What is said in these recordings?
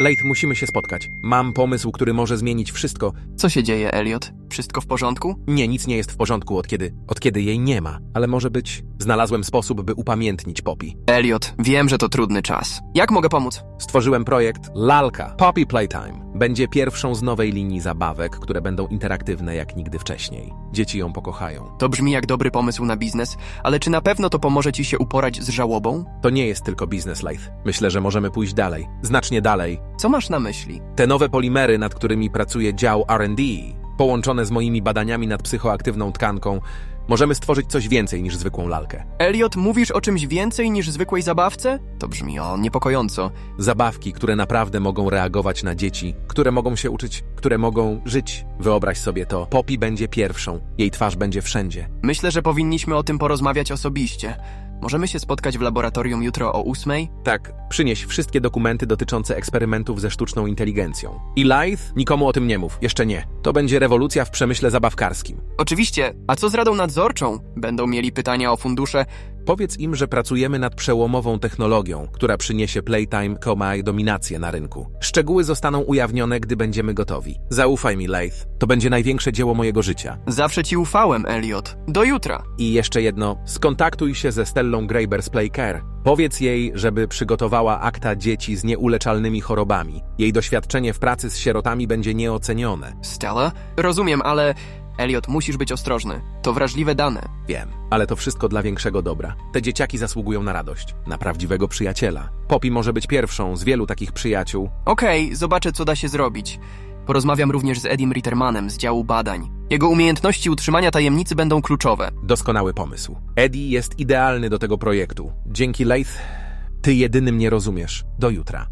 Leith, musimy się spotkać. Mam pomysł, który może zmienić wszystko. Co się dzieje, Elliot? Wszystko w porządku? Nie, nic nie jest w porządku od kiedy, od kiedy jej nie ma. Ale może być... Znalazłem sposób, by upamiętnić Poppy. Elliot, wiem, że to trudny czas. Jak mogę pomóc? Stworzyłem projekt Lalka Poppy Playtime. Będzie pierwszą z nowej linii zabawek, które będą interaktywne jak nigdy wcześniej. Dzieci ją pokochają. To brzmi jak dobry pomysł na biznes, ale czy na pewno to pomoże ci się uporać z żałobą? To nie jest tylko biznes, Leith. Myślę, że możemy pójść dalej. Znacznie dalej. Co masz na myśli? Te nowe polimery, nad którymi pracuje dział R&D, połączone z moimi badaniami nad psychoaktywną tkanką, możemy stworzyć coś więcej niż zwykłą lalkę. Elliot, mówisz o czymś więcej niż zwykłej zabawce? To brzmi o niepokojąco. Zabawki, które naprawdę mogą reagować na dzieci, które mogą się uczyć, które mogą żyć. Wyobraź sobie to. Poppy będzie pierwszą. Jej twarz będzie wszędzie. Myślę, że powinniśmy o tym porozmawiać osobiście. Możemy się spotkać w laboratorium jutro o ósmej? Tak, przynieś wszystkie dokumenty dotyczące eksperymentów ze sztuczną inteligencją. I Leith, nikomu o tym nie mów. Jeszcze nie. To będzie rewolucja w przemyśle zabawkarskim. Oczywiście, a co z Radą Nadzorczą? Będą mieli pytania o fundusze. Powiedz im, że pracujemy nad przełomową technologią, która przyniesie Playtime, Koma i dominację na rynku. Szczegóły zostaną ujawnione, gdy będziemy gotowi. Zaufaj mi, Leith. To będzie największe dzieło mojego życia. Zawsze ci ufałem, Elliot. Do jutra. I jeszcze jedno, skontaktuj się ze Stellą Graeber z Playcare. Powiedz jej, żeby przygotowała akta dzieci z nieuleczalnymi chorobami. Jej doświadczenie w pracy z sierotami będzie nieocenione. Stella? Rozumiem, ale... Elliot, musisz być ostrożny. To wrażliwe dane. Wiem, ale to wszystko dla większego dobra. Te dzieciaki zasługują na radość, na prawdziwego przyjaciela. Poppy może być pierwszą z wielu takich przyjaciół. Okej, zobaczę, co da się zrobić. Porozmawiam również z Edim Rittermanem z działu badań. Jego umiejętności utrzymania tajemnicy będą kluczowe. Doskonały pomysł. Eddie jest idealny do tego projektu. Dzięki Leith, ty jedyny mnie rozumiesz. Do jutra.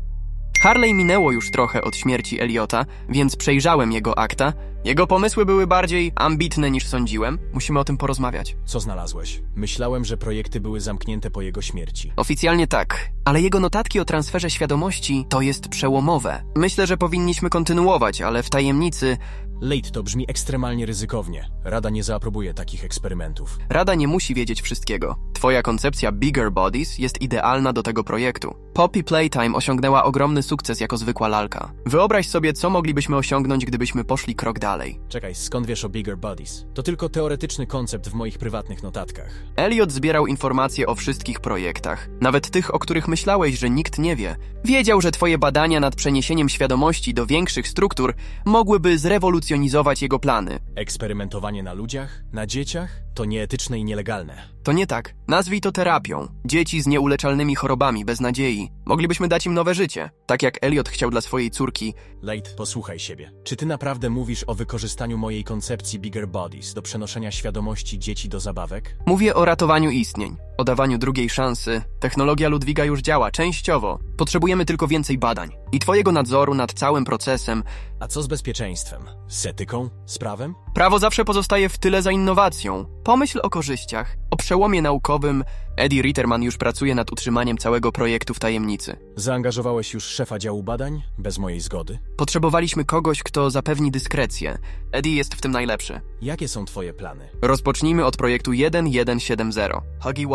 Harley minęło już trochę od śmierci Eliota, więc przejrzałem jego akta. Jego pomysły były bardziej ambitne niż sądziłem. Musimy o tym porozmawiać. Co znalazłeś? Myślałem, że projekty były zamknięte po jego śmierci. Oficjalnie tak, ale jego notatki o transferze świadomości to jest przełomowe. Myślę, że powinniśmy kontynuować, ale w tajemnicy Late to brzmi ekstremalnie ryzykownie. Rada nie zaaprobuje takich eksperymentów. Rada nie musi wiedzieć wszystkiego. Twoja koncepcja Bigger Bodies jest idealna do tego projektu. Poppy Playtime osiągnęła ogromny sukces jako zwykła lalka. Wyobraź sobie, co moglibyśmy osiągnąć, gdybyśmy poszli krok dalej. Czekaj, skąd wiesz o Bigger Bodies? To tylko teoretyczny koncept w moich prywatnych notatkach. Elliot zbierał informacje o wszystkich projektach, nawet tych, o których myślałeś, że nikt nie wie. Wiedział, że twoje badania nad przeniesieniem świadomości do większych struktur mogłyby zrewolucjonizować jego plany. Eksperymentowanie na ludziach? Na dzieciach? To nieetyczne i nielegalne. To nie tak. Nazwij to terapią. Dzieci z nieuleczalnymi chorobami, bez nadziei. Moglibyśmy dać im nowe życie. Tak jak Elliot chciał dla swojej córki. Late, posłuchaj siebie. Czy ty naprawdę mówisz o wykorzystaniu mojej koncepcji Bigger Bodies do przenoszenia świadomości dzieci do zabawek? Mówię o ratowaniu istnień, o dawaniu drugiej szansy. Technologia Ludwiga już działa, częściowo. Potrzebujemy tylko więcej badań. I twojego nadzoru nad całym procesem. A co z bezpieczeństwem? Z etyką? Z prawem? Prawo zawsze pozostaje w tyle za innowacją. Pomyśl o korzyściach, o przełomie naukowym. Eddie Ritterman już pracuje nad utrzymaniem całego projektu w tajemnicy. Zaangażowałeś już szefa działu badań? Bez mojej zgody? Potrzebowaliśmy kogoś, kto zapewni dyskrecję. Eddie jest w tym najlepszy. Jakie są twoje plany? Rozpocznijmy od projektu 1170. Huggy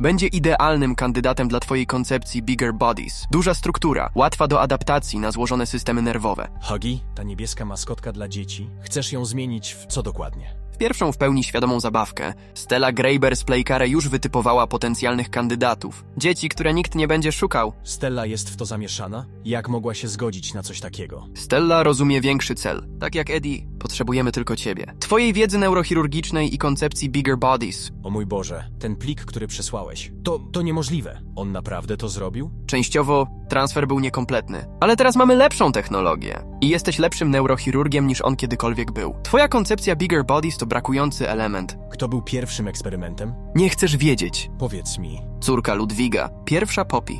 Będzie idealnym kandydatem dla twojej koncepcji Bigger Bodies. Duża struktura, łatwa do adaptacji na złożone systemy nerwowe. Huggy, ta niebieska maskotka dla dzieci, chcesz ją zmienić w co dokładnie? Pierwszą w pełni świadomą zabawkę, Stella Graeber z Playcare już wytypowała potencjalnych kandydatów. Dzieci, które nikt nie będzie szukał. Stella jest w to zamieszana? Jak mogła się zgodzić na coś takiego? Stella rozumie większy cel. Tak jak Eddie, potrzebujemy tylko ciebie. Twojej wiedzy neurochirurgicznej i koncepcji Bigger Bodies. O mój Boże, ten plik, który przesłałeś, to, to niemożliwe. On naprawdę to zrobił? Częściowo transfer był niekompletny. Ale teraz mamy lepszą technologię. I jesteś lepszym neurochirurgiem niż on kiedykolwiek był. Twoja koncepcja Bigger Bodies to brakujący element. Kto był pierwszym eksperymentem? Nie chcesz wiedzieć. Powiedz mi. Córka Ludwiga, pierwsza Poppy.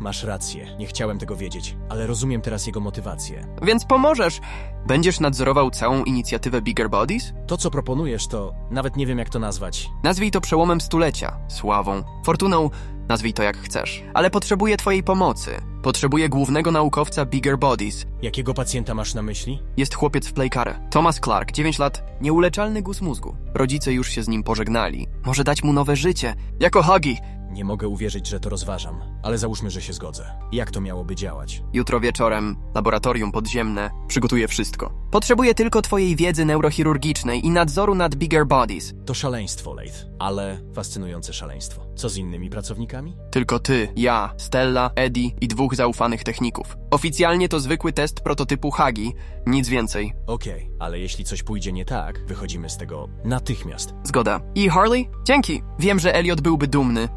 Masz rację, nie chciałem tego wiedzieć, ale rozumiem teraz jego motywację. Więc pomożesz. Będziesz nadzorował całą inicjatywę Bigger Bodies? To, co proponujesz, to nawet nie wiem, jak to nazwać. Nazwij to przełomem stulecia, sławą, fortuną, nazwij to jak chcesz. Ale potrzebuję twojej pomocy. Potrzebuję głównego naukowca Bigger Bodies. Jakiego pacjenta masz na myśli? Jest chłopiec w Playcare. Thomas Clark, 9 lat, nieuleczalny guz mózgu. Rodzice już się z nim pożegnali. Może dać mu nowe życie. Jako Huggy. Nie mogę uwierzyć, że to rozważam, ale załóżmy, że się zgodzę. Jak to miałoby działać? Jutro wieczorem, laboratorium podziemne, przygotuję wszystko. Potrzebuję tylko twojej wiedzy neurochirurgicznej i nadzoru nad bigger bodies. To szaleństwo, Leith, ale fascynujące szaleństwo. Co z innymi pracownikami? Tylko ty, ja, Stella, Eddie i dwóch zaufanych techników. Oficjalnie to zwykły test prototypu Hagi, nic więcej. Okej, ale jeśli coś pójdzie nie tak, wychodzimy z tego natychmiast. Zgoda. I Harley? Dzięki. Wiem, że Elliot byłby dumny.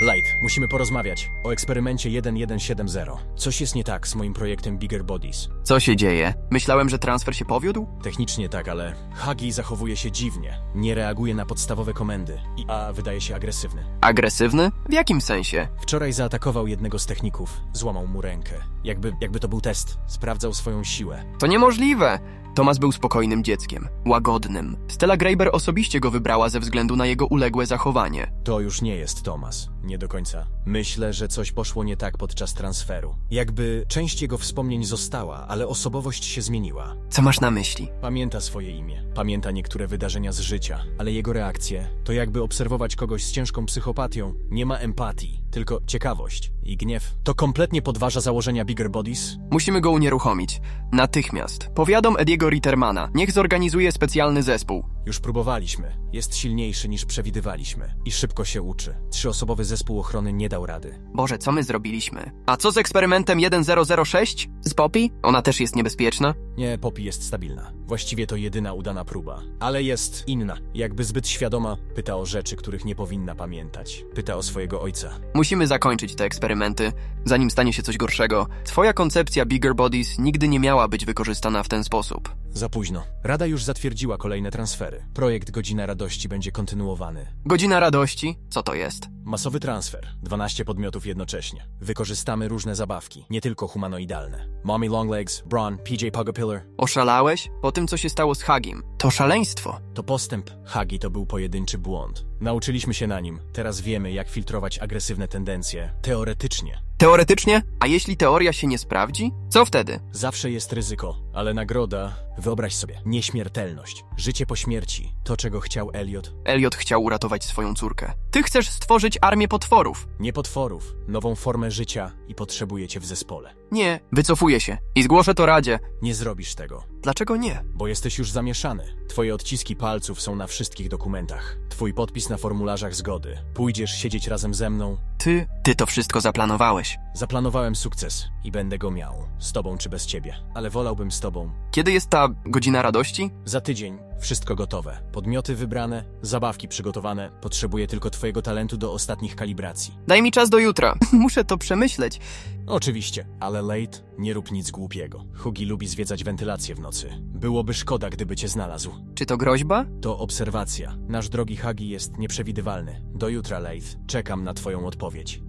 Light, musimy porozmawiać o eksperymencie 1170. Coś jest nie tak z moim projektem Bigger Bodies. Co się dzieje? Myślałem, że transfer się powiódł? Technicznie tak, ale Hagi zachowuje się dziwnie. Nie reaguje na podstawowe komendy, i, a wydaje się agresywny. Agresywny? W jakim sensie? Wczoraj zaatakował jednego z techników, złamał mu rękę. Jakby, jakby to był test. Sprawdzał swoją siłę. To niemożliwe. Thomas był spokojnym dzieckiem, łagodnym. Stella Graeber osobiście go wybrała ze względu na jego uległe zachowanie. To już nie jest Thomas. Nie do końca. Myślę, że coś poszło nie tak podczas transferu. Jakby część jego wspomnień została, ale osobowość się zmieniła. Co masz na myśli? Pamięta swoje imię, pamięta niektóre wydarzenia z życia, ale jego reakcje to jakby obserwować kogoś z ciężką psychopatią. Nie ma empatii, tylko ciekawość i gniew. To kompletnie podważa założenia Bigger Bodies. Musimy go unieruchomić. Natychmiast. Powiadom Ediego Rittermana. Niech zorganizuje specjalny zespół. Już próbowaliśmy. Jest silniejszy niż przewidywaliśmy i szybko się uczy. Trzyosobowy zespół ochrony nie dał rady. Boże, co my zrobiliśmy? A co z eksperymentem 1006? Z Poppy? Ona też jest niebezpieczna? Nie, Poppy jest stabilna. Właściwie to jedyna udana próba. Ale jest inna. Jakby zbyt świadoma, pyta o rzeczy, których nie powinna pamiętać. Pyta o swojego ojca. Musimy zakończyć te eksperymenty, zanim stanie się coś gorszego. Twoja koncepcja Bigger Bodies nigdy nie miała być wykorzystana w ten sposób. Za późno. Rada już zatwierdziła kolejne transfery. Projekt Godzina Radości będzie kontynuowany. Godzina radości? Co to jest? Masowy transfer. 12 podmiotów jednocześnie. Wykorzystamy różne zabawki, nie tylko humanoidalne. Mommy Longlegs, Braun, PJ Pugapillar. Oszalałeś? Po tym, co się stało z Hagim. To szaleństwo. To postęp. Hagi to był pojedynczy błąd. Nauczyliśmy się na nim. Teraz wiemy, jak filtrować agresywne tendencje. Teoretycznie. Teoretycznie? A jeśli teoria się nie sprawdzi? Co wtedy? Zawsze jest ryzyko, ale nagroda, wyobraź sobie, nieśmiertelność, życie po śmierci, to czego chciał Elliot. Elliot chciał uratować swoją córkę. Ty chcesz stworzyć armię potworów. Nie potworów, nową formę życia i potrzebujecie w zespole. Nie, wycofuję się i zgłoszę to Radzie. Nie zrobisz tego, Dlaczego nie? bo jesteś już zamieszany. Twoje odciski palców są na wszystkich dokumentach. Twój podpis na formularzach zgody. Pójdziesz siedzieć razem ze mną. Ty, ty to wszystko zaplanowałeś. Zaplanowałem sukces i będę go miał. Z tobą czy bez ciebie. Ale wolałbym z tobą. Kiedy jest ta godzina radości? Za tydzień wszystko gotowe. Podmioty wybrane, zabawki przygotowane. Potrzebuję tylko twojego talentu do ostatnich kalibracji. Daj mi czas do jutra. Muszę to przemyśleć. Oczywiście, ale late, nie rób nic głupiego. Hugi lubi zwiedzać wentylację w nocy. Byłoby szkoda, gdyby cię znalazł. Czy to groźba? To obserwacja. Nasz drogi Hagi jest nieprzewidywalny. Do jutra, Leith. Czekam na twoją odpowiedź.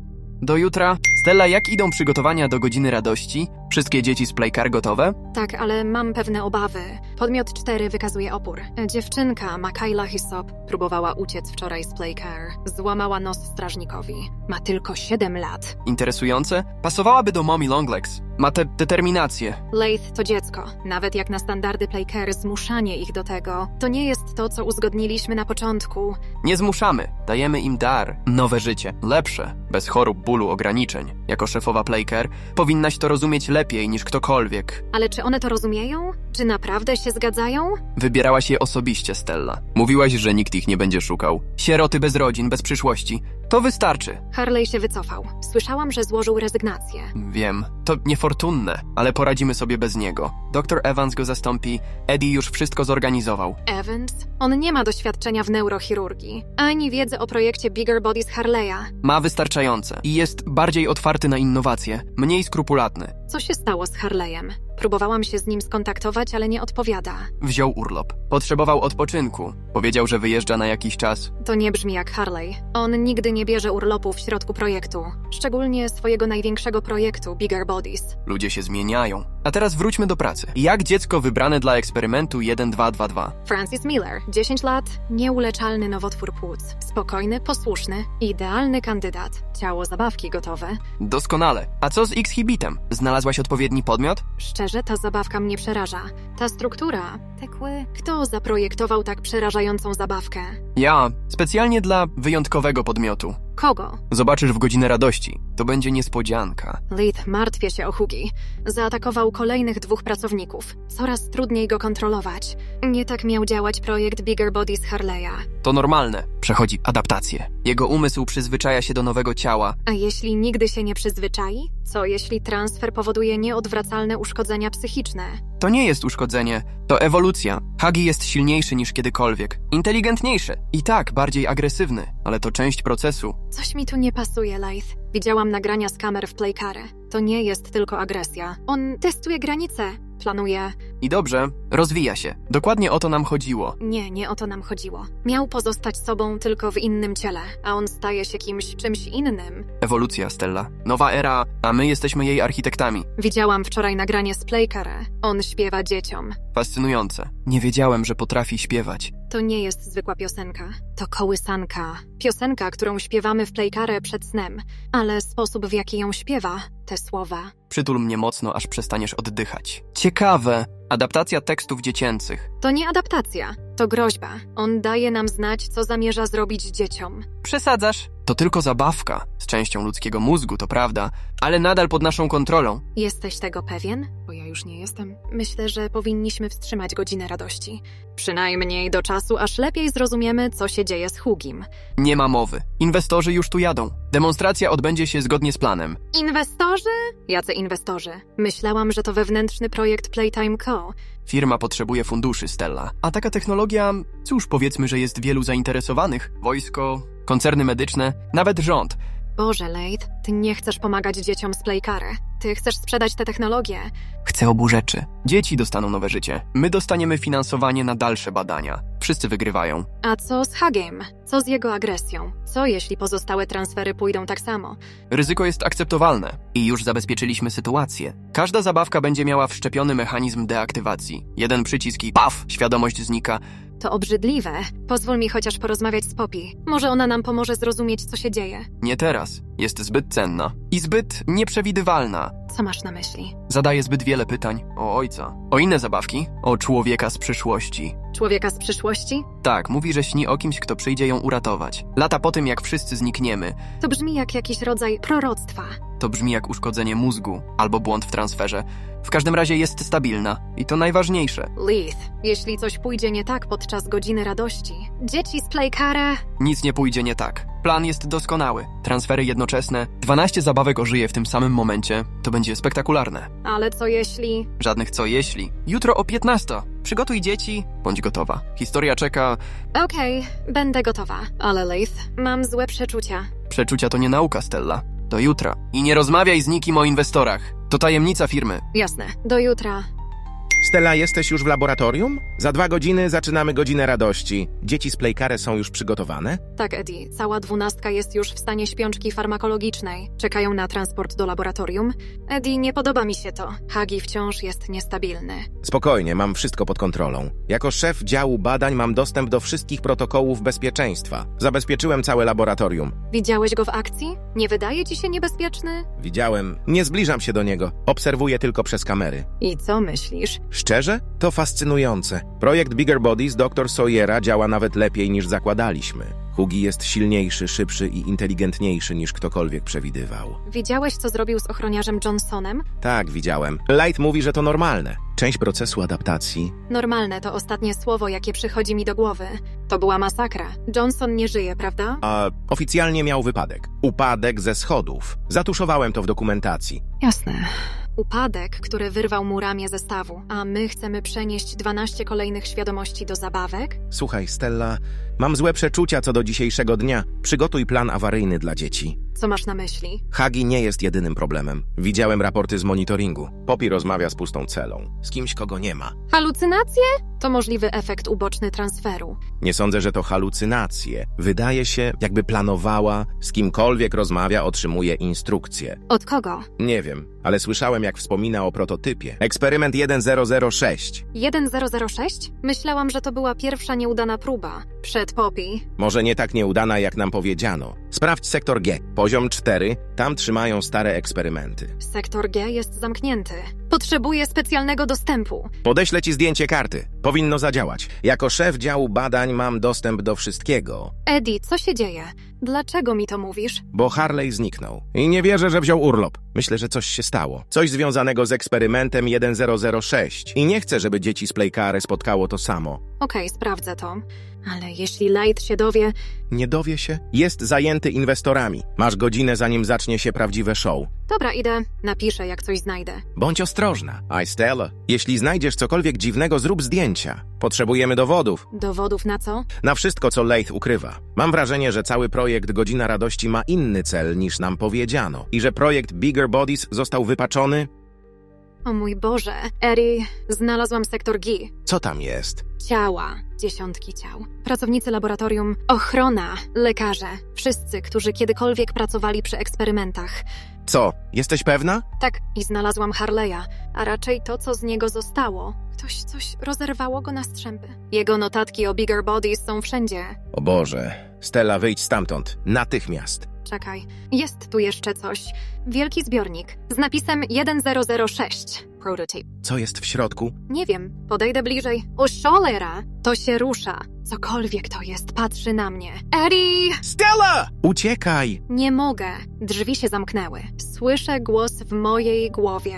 Do jutra. Stella, jak idą przygotowania do godziny radości? Wszystkie dzieci z Playcar gotowe? Tak, ale mam pewne obawy. Podmiot 4 wykazuje opór. Dziewczynka, Makaila Hyssop, próbowała uciec wczoraj z Playcare. Złamała nos strażnikowi. Ma tylko 7 lat. Interesujące? Pasowałaby do Mommy Longlegs. Ma tę determinację. Leith to dziecko. Nawet jak na standardy Playcare zmuszanie ich do tego, to nie jest to, co uzgodniliśmy na początku. Nie zmuszamy. Dajemy im dar. Nowe życie. Lepsze. Bez chorób, bólu, ograniczeń. Jako szefowa Playcare powinnaś to rozumieć lepiej niż ktokolwiek. Ale czy one to rozumieją? Czy naprawdę się zgadzają? Wybierałaś je osobiście, Stella. Mówiłaś, że nikt ich nie będzie szukał. Sieroty bez rodzin, bez przyszłości. To wystarczy. Harley się wycofał. Słyszałam, że złożył rezygnację. Wiem, to niefortunne, ale poradzimy sobie bez niego. Dr Evans go zastąpi, Eddie już wszystko zorganizował. Evans? On nie ma doświadczenia w neurochirurgii, ani wiedzy o projekcie Bigger Bodies Harley'a. Ma wystarczające i jest bardziej otwarty na innowacje, mniej skrupulatny. Co się stało z Harley'em? Próbowałam się z nim skontaktować, ale nie odpowiada. Wziął urlop. Potrzebował odpoczynku. Powiedział, że wyjeżdża na jakiś czas. To nie brzmi jak Harley. On nigdy nie bierze urlopu w środku projektu. Szczególnie swojego największego projektu, Bigger Bodies. Ludzie się zmieniają. A teraz wróćmy do pracy. Jak dziecko wybrane dla eksperymentu 1222? Francis Miller, 10 lat, nieuleczalny nowotwór płuc. Spokojny, posłuszny, idealny kandydat. Ciało zabawki gotowe. Doskonale. A co z X-Hibitem? Znalazłaś odpowiedni podmiot? Szczerze, ta zabawka mnie przeraża. Ta struktura, te kły. Kto zaprojektował tak przerażającą zabawkę? Ja, specjalnie dla wyjątkowego podmiotu. Kogo? Zobaczysz w godzinę radości. To będzie niespodzianka. Leith martwię się o Hugi. Zaatakował kolejnych dwóch pracowników. Coraz trudniej go kontrolować. Nie tak miał działać projekt Bigger Bodies Harley'a. To normalne. Przechodzi adaptację. Jego umysł przyzwyczaja się do nowego ciała. A jeśli nigdy się nie przyzwyczai? Co jeśli transfer powoduje nieodwracalne uszkodzenia psychiczne? To nie jest uszkodzenie, to ewolucja. Hagi jest silniejszy niż kiedykolwiek, inteligentniejszy i tak bardziej agresywny, ale to część procesu. Coś mi tu nie pasuje, Leith. Widziałam nagrania z kamer w Playcare. To nie jest tylko agresja. On testuje granice. Planuje. I dobrze, rozwija się. Dokładnie o to nam chodziło. Nie, nie o to nam chodziło. Miał pozostać sobą tylko w innym ciele, a on staje się kimś, czymś innym. Ewolucja, Stella. Nowa era, a my jesteśmy jej architektami. Widziałam wczoraj nagranie z Playcare. On śpiewa dzieciom. Fascynujące. Nie wiedziałem, że potrafi śpiewać. To nie jest zwykła piosenka. To kołysanka. Piosenka, którą śpiewamy w Playcare przed snem. Ale sposób, w jaki ją śpiewa, te słowa. Przytul mnie mocno, aż przestaniesz oddychać. Ciekawe. Adaptacja tekstów dziecięcych. To nie adaptacja, to groźba. On daje nam znać, co zamierza zrobić dzieciom. Przesadzasz? To tylko zabawka. Z częścią ludzkiego mózgu, to prawda, ale nadal pod naszą kontrolą. Jesteś tego pewien? Już nie jestem. Myślę, że powinniśmy wstrzymać godzinę radości. Przynajmniej do czasu, aż lepiej zrozumiemy, co się dzieje z Hugim. Nie ma mowy. Inwestorzy już tu jadą. Demonstracja odbędzie się zgodnie z planem. Inwestorzy? Jacy inwestorzy? Myślałam, że to wewnętrzny projekt Playtime Co. Firma potrzebuje funduszy, Stella. A taka technologia, cóż, powiedzmy, że jest wielu zainteresowanych. Wojsko, koncerny medyczne, nawet rząd. Boże, Leith, ty nie chcesz pomagać dzieciom z Playcare. Ty chcesz sprzedać te technologie. Chcę obu rzeczy. Dzieci dostaną nowe życie. My dostaniemy finansowanie na dalsze badania. Wszyscy wygrywają. A co z Hagiem? Co z jego agresją? Co jeśli pozostałe transfery pójdą tak samo? Ryzyko jest akceptowalne i już zabezpieczyliśmy sytuację. Każda zabawka będzie miała wszczepiony mechanizm deaktywacji. Jeden przycisk i paf, świadomość znika. To obrzydliwe. Pozwól mi chociaż porozmawiać z Poppy. Może ona nam pomoże zrozumieć, co się dzieje. Nie teraz. Jest zbyt cenna i zbyt nieprzewidywalna. Co masz na myśli? Zadaje zbyt wiele pytań o ojca, o inne zabawki, o człowieka z przyszłości. Człowieka z przyszłości? Tak, mówi, że śni o kimś, kto przyjdzie ją uratować. Lata po tym, jak wszyscy znikniemy, To brzmi jak jakiś rodzaj proroctwa. to brzmi jak uszkodzenie mózgu albo błąd w transferze. W każdym razie jest stabilna i to najważniejsze. Leith, jeśli coś pójdzie nie tak podczas godziny radości, dzieci z Playcare... Nic nie pójdzie nie tak. Plan jest doskonały. Transfery jednoczesne, 12 zabawek ożyje w tym samym momencie. To będzie spektakularne. Ale co jeśli... Żadnych co jeśli. Jutro o 15. Przygotuj dzieci, bądź gotowa. Historia czeka. Okej, będę gotowa. Ale Leith, mam złe przeczucia. Przeczucia to nie nauka, Stella. Do jutra. I nie rozmawiaj z nikim o inwestorach. To tajemnica firmy. Jasne, do jutra. Stella, jesteś już w laboratorium? Za dwa godziny zaczynamy godzinę radości. Dzieci z Playcare są już przygotowane? Tak, Eddie, cała dwunastka jest już w stanie śpiączki farmakologicznej. Czekają na transport do laboratorium. Eddie, nie podoba mi się to. Hagi wciąż jest niestabilny. Spokojnie, mam wszystko pod kontrolą. Jako szef działu badań mam dostęp do wszystkich protokołów bezpieczeństwa. Zabezpieczyłem całe laboratorium. Widziałeś go w akcji? Nie wydaje ci się niebezpieczny? Widziałem. Nie zbliżam się do niego. Obserwuję tylko przez kamery. I co myślisz? Szczerze? To fascynujące. Projekt Bigger Bodies dr Sawyera działa nawet lepiej niż zakładaliśmy. Hugi jest silniejszy, szybszy i inteligentniejszy niż ktokolwiek przewidywał. Widziałeś, co zrobił z ochroniarzem Johnsonem? Tak, widziałem. Light mówi, że to normalne. Część procesu adaptacji. Normalne to ostatnie słowo, jakie przychodzi mi do głowy. To była masakra. Johnson nie żyje, prawda? A oficjalnie miał wypadek. Upadek ze schodów. Zatuszowałem to w dokumentacji. Jasne. Upadek, który wyrwał mu ramię ze stawu, a my chcemy przenieść 12 kolejnych świadomości do zabawek? Słuchaj, Stella, mam złe przeczucia co do dzisiejszego dnia. Przygotuj plan awaryjny dla dzieci. Co masz na myśli? Hagi nie jest jedynym problemem. Widziałem raporty z monitoringu. Poppy rozmawia z pustą celą. Z kimś, kogo nie ma. Halucynacje? To możliwy efekt uboczny transferu. Nie sądzę, że to halucynacje. Wydaje się, jakby planowała, z kimkolwiek rozmawia, otrzymuje instrukcje. Od kogo? Nie wiem, ale słyszałem, jak wspomina o prototypie. Eksperyment 1006. 1006? Myślałam, że to była pierwsza nieudana próba. Przed Poppy. Może nie tak nieudana, jak nam powiedziano. Sprawdź sektor G, poziom 4, tam trzymają stare eksperymenty. Sektor G jest zamknięty. Potrzebuję specjalnego dostępu. Podeślę ci zdjęcie karty. Powinno zadziałać. Jako szef działu badań mam dostęp do wszystkiego, Eddie, co się dzieje? Dlaczego mi to mówisz? bo Harley zniknął. I nie wierzę, że wziął urlop. Myślę, że coś się stało. Coś związanego z eksperymentem 1006. I nie chcę, żeby dzieci z Playcare spotkało to samo. Okej, sprawdzę to. Ale jeśli Light się dowie, Nie dowie się? Jest zajęty inwestorami. Masz godzinę, zanim zacznie się prawdziwe show. Dobra, idę, napiszę, jak coś znajdę. Bądź ostrożna. I Stella, jeśli znajdziesz cokolwiek dziwnego, zrób zdjęcia. Potrzebujemy dowodów. Dowodów na co? Na wszystko, co Leith ukrywa. Mam wrażenie, że cały projekt Godzina Radości ma inny cel niż nam powiedziano. I że projekt Bigger Bodies został wypaczony. O mój Boże, Eri, znalazłam sektor G. Co tam jest? Ciała, dziesiątki ciał. Pracownicy laboratorium, ochrona, lekarze, wszyscy, którzy kiedykolwiek pracowali przy eksperymentach. Co? Jesteś pewna? Tak, i znalazłam Harleya, a raczej to, co z niego zostało. Ktoś coś rozerwało go na strzępy. Jego notatki o Bigger Bodies są wszędzie. O Boże. Stella, wyjdź stamtąd. Natychmiast. Czekaj, jest tu jeszcze coś. Wielki zbiornik z napisem 1006. Prototype. Co jest w środku? Nie wiem, podejdę bliżej. O cholera! To się rusza. Cokolwiek to jest, patrzy na mnie. Eddie! Stella! Uciekaj! Nie mogę. Drzwi się zamknęły. Słyszę głos w mojej głowie.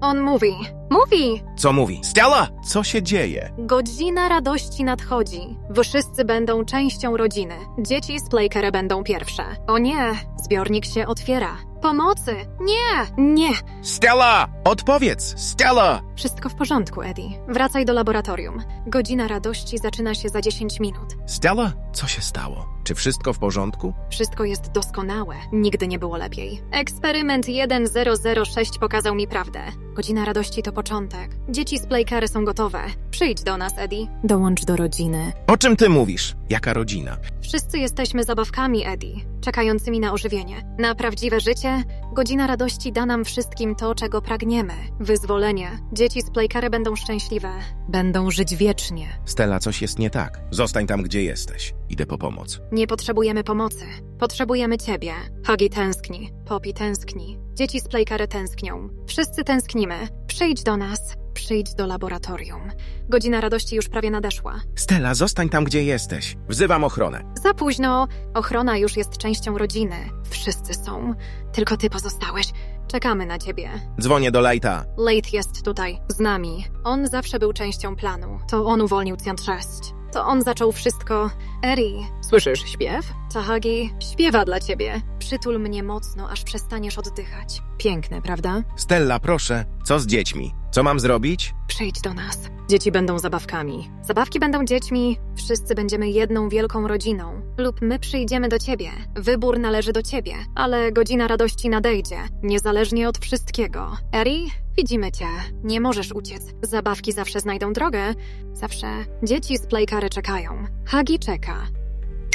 On mówi. Mówi! Co mówi? Stella! Co się dzieje? Godzina radości nadchodzi. Wszyscy będą częścią rodziny. Dzieci z Playcare będą pierwsze. O nie! Zbiornik się otwiera. Pomocy! Nie! Nie! Stella! Odpowiedz! Stella! Wszystko w porządku, Eddie. Wracaj do laboratorium. Godzina radości zaczyna się za 10 minut. Stella? Co się stało? Czy wszystko w porządku? Wszystko jest doskonałe. Nigdy nie było lepiej. Eksperyment 1006 pokazał mi prawdę. Godzina radości to początek. Dzieci z Playcare są gotowe. Przyjdź do nas, Eddie. Dołącz do rodziny. O czym ty mówisz? Jaka rodzina? Wszyscy jesteśmy zabawkami, Eddie, czekającymi na ożywienie. Na prawdziwe życie, godzina radości da nam wszystkim to, czego pragniemy. Wyzwolenie. Dzieci z Playcare będą szczęśliwe. Będą żyć wiecznie. Stella, coś jest nie tak. Zostań tam, gdzie jesteś. Idę po pomoc. Nie potrzebujemy pomocy. Potrzebujemy ciebie. Hagi tęskni. Poppy tęskni. Dzieci z Playcare tęsknią. Wszyscy tęsknimy. Przyjdź do nas. Przyjdź do laboratorium. Godzina radości już prawie nadeszła. Stella, zostań tam, gdzie jesteś. Wzywam ochronę. Za późno. Ochrona już jest częścią rodziny. Wszyscy są. Tylko ty pozostałeś. Czekamy na ciebie. Dzwonię do Lighta. Late jest tutaj, z nami. On zawsze był częścią planu. To on uwolnił Cjan 6. To on zaczął wszystko. Eri, słyszysz śpiew? Tahagi śpiewa dla ciebie. Przytul mnie mocno, aż przestaniesz oddychać. Piękne, prawda? Stella, proszę. Co z dziećmi? Co mam zrobić? Przyjdź do nas. Dzieci będą zabawkami. Zabawki będą dziećmi, wszyscy będziemy jedną wielką rodziną. Lub my przyjdziemy do ciebie. Wybór należy do ciebie, ale godzina radości nadejdzie, niezależnie od wszystkiego. Eri, widzimy cię. Nie możesz uciec. Zabawki zawsze znajdą drogę. Zawsze dzieci z Playcary czekają. Hagi czeka.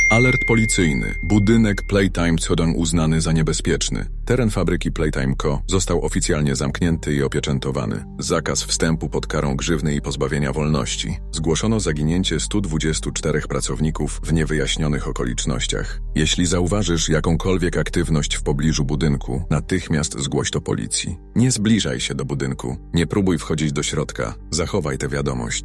Alert policyjny. Budynek Playtime Codon uznany za niebezpieczny. Teren fabryki Playtime Co. został oficjalnie zamknięty i opieczętowany. Zakaz wstępu pod karą grzywny i pozbawienia wolności. Zgłoszono zaginięcie 124 pracowników w niewyjaśnionych okolicznościach. Jeśli zauważysz jakąkolwiek aktywność w pobliżu budynku, natychmiast zgłoś to policji. Nie zbliżaj się do budynku. Nie próbuj wchodzić do środka. Zachowaj tę wiadomość.